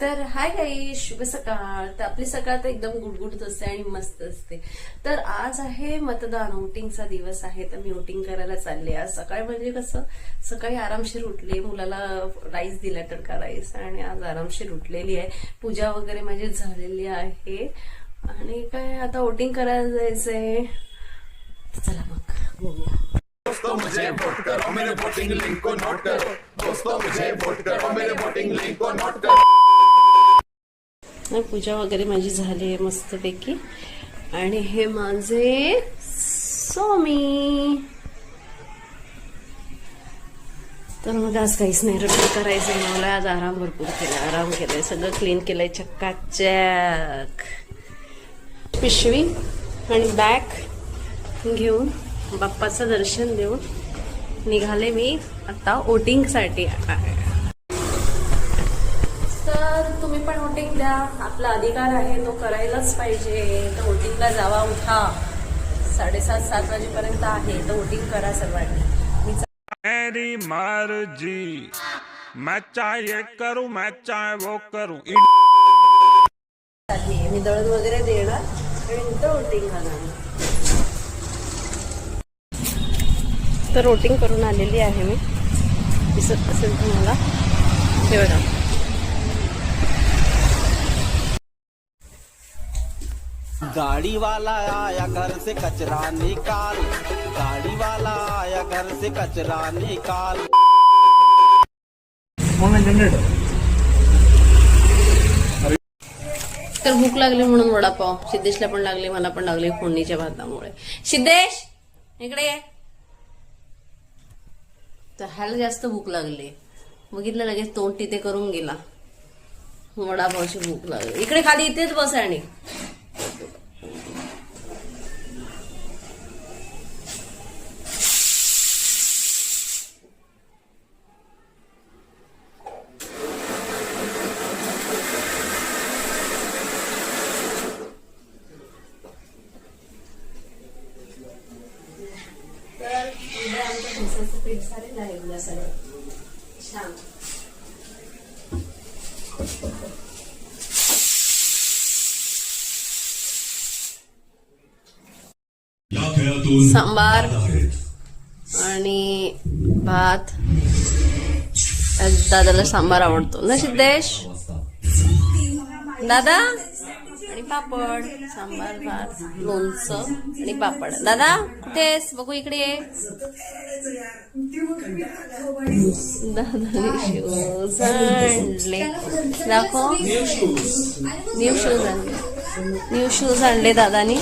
तर हाय काही शुभ सकाळ. तर आपली सकाळ तर एकदम गुडगुडत असते आणि मस्त असते. तर आज आहे मतदान वोटिंगचा दिवस आहे तर मी वोटिंग करायला चालले आज. सकाळी म्हणजे कसं सकाळी आरामशीर उठले मुलाला राईस दिला तडका राईस आणि आज आरामशीर उठलेली आहे. पूजा वगैरे माझी झालेली आहे. आणि काय आता वोटिंग करायला जायचंय. चला मग बोलूया. दोस्तों मुझे वोट करो मेरे वोटिंग लिंक को नोट करो. दोस्तों मुझे वोट करो मेरे वोटिंग लिंक को नोट करो. नाही, पूजा वगैरे माझी झाली आहे मस्तपैकी. आणि हे माझे स्वामी. तर मग आज काहीच नाही रट्टी करायचं आहे मला. आज आराम भरपूर केला आराम केलाय. सगळं क्लीन केलंय चक्काचक पिशवी आणि बॅग घेऊन बाप्पाचं दर्शन देऊन निघाले मी आता वोटिंगसाठी तुम्ही पण वोटिंग द्या आपला अधिकार आहे तो करायलाच पाहिजे. तर वोटिंगला जावा उठा. साडेसात सात वाजेपर्यंत आहे. तर वोटिंग करा सर्वांनी. मी मेरी मर्जी. मैं चाहे ये करूं मैं चाहे वो करूं. चालली आहे. मी दळण वगैरे देणार आणि नंतर वोटिंग करणार. तर वोटिंग करून आलेली आहे मी. दिसत असेल तुम्हाला. हे बघा. गाड़ी वाला आया घर से कचरा निकाल। गाड़ी वाला आया घर से कचरा निकाल। तर भूक लागली म्हणून वडापाव. सिद्धेशला पण लागली मला पण लागली फोडणीच्या भातामुळे. सिद्धेश इकडे तर ह्याला जास्त भूक लागली. बघितलं लगेच तोंड तिथे करून गेला. वडापावची भूक लागली. इकडे खाली इथेच बस आणि. उद्या आमच्या ढोसाचं पीठ झालेलं आहे उद्या सगळं छान सांबार आणि भात. दादाला सांबार आवडतो. ना सिद्धेश? दादा? आणि पापड सांबार भात लोणचं आणि पापड. दादा कुठेस बघू इकडे ये. दाखव. न्यू शूज आणले. न्यू शूज आणले दादानी.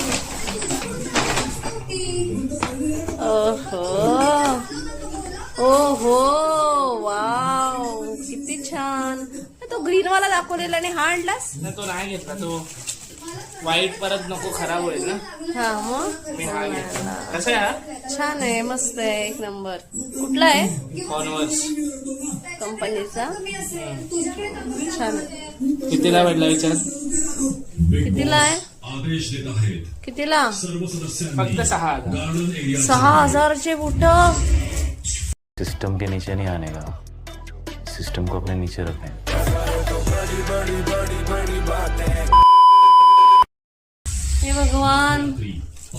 ओहो. ओहो. वाव. किती छान. तो ग्रीन वाला दाखवलेला आणि हा आणलास? तो नाही घेतला तो. वाईट परत नको खराब होईल ना? हा मग? मी हा घेतला कसा आहे हा? छान आहे मस्त आहे एक नंबर. कुठला आहे? कॉन्वर्स कंपनीचा. छान आहे. कितीला भेटला विचार? कितीला आहे? बॉस आदेश देत आहेत कितीला? सर्व फक्त सहा हजार. गार्डन एरिया सहा हजारचे बुट. सिस्टम के नीचे नहीं आने का। सिस्टम को अपने नीचे रखना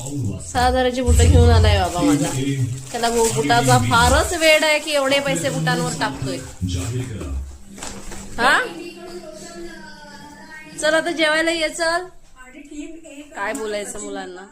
सहा हजाराची बुटं घेऊन आलाय बाबा माझा. त्याला बुटाचा फारच वेळ आहे की एवढे पैसे बुटांवर टाकतोय. हा? चल आता जेवायला ये चल. काय बोलायचं मुलांना?